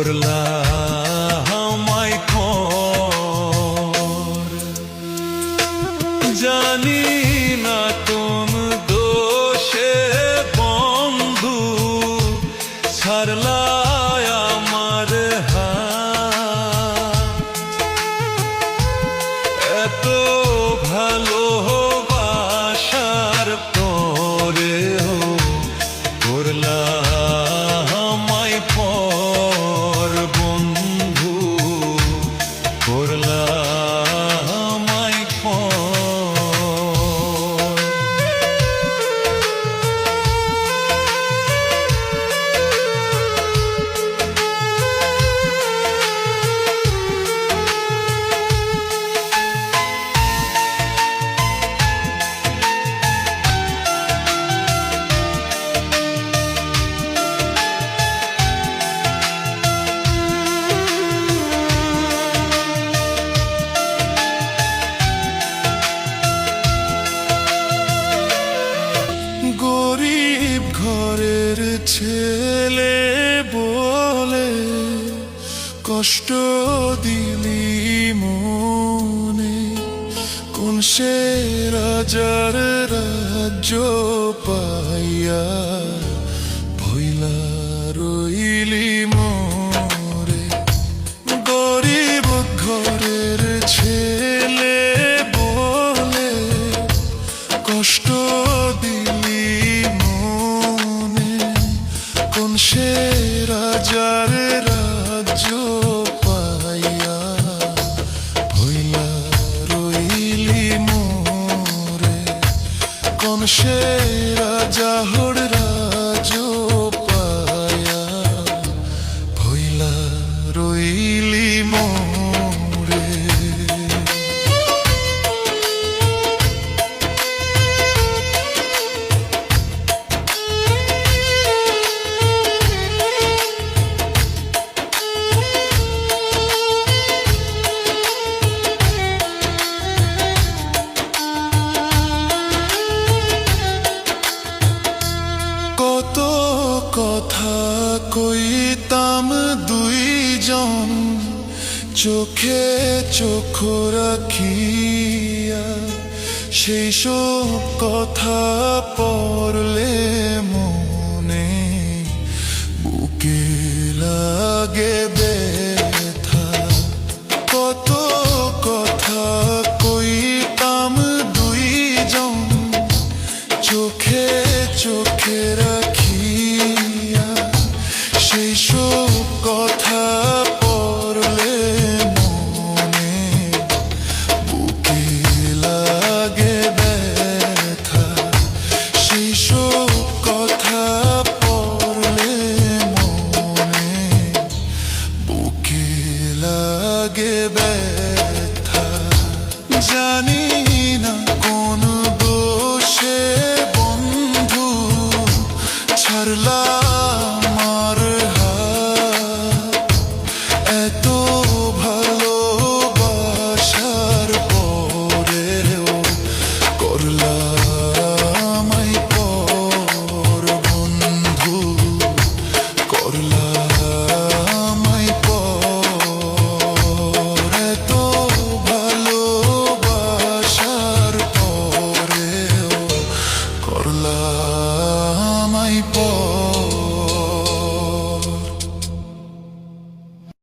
মোরলা গরিব ঘরের ছেলে বলে কষ্ট দিলি মনে। কোন সে রাজার রাজ্য পাইয়া ভইলা গরিব ঘরের ছেলে বলে কষ্ট কোন কইতাম দুইজন, চোখে চোখ রাখিয়া। সেই সব কথা পড়লে মনে বুকে লাগে ব্যথা। কত কথা কইতাম দুইজন, চোখে চোখে রাখিয়া। সেই সব লাগে ব্যথা জানি না কোন দোষে বন্ধু ছাড়লা আমার করলা পর বন্ধু করলা